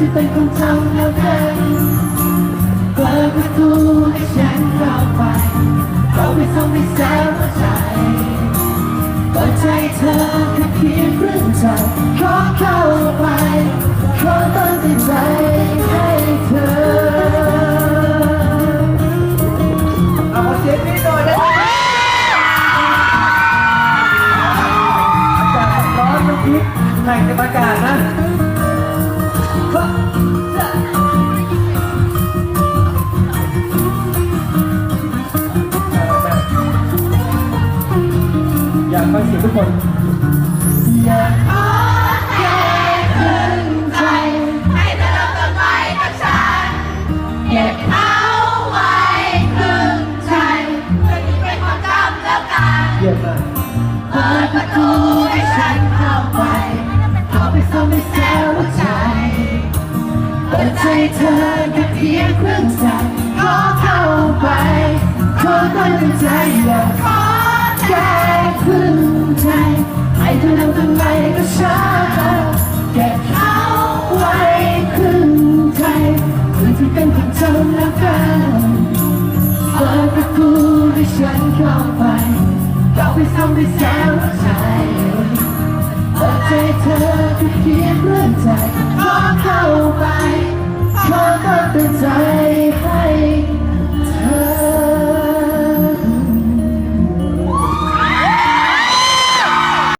ที่เป็นคนทำแล้วกันเปิดประตูให้ฉันเข้าไปเราไม่ต้องไปแซวใจเปิดใจเธอแค่เพียงครึ่งใจขอเข้าไปขอตั้งใจให้เธอแข่งกับอากาศนะ วามจำแล้วกันเยี่ยมมากเปิดประตูให้ฉันเข้าไปเข้าไปซ่อมให้แซวใจเปิดใจเธอแค่เพียงครึ่งใจขอเข้าไปขอตั้งใจอยา เป็นคนจนแล้วกันเปิดประตูให้ฉันเข้าไปเข้าไปซ่อมไปแซว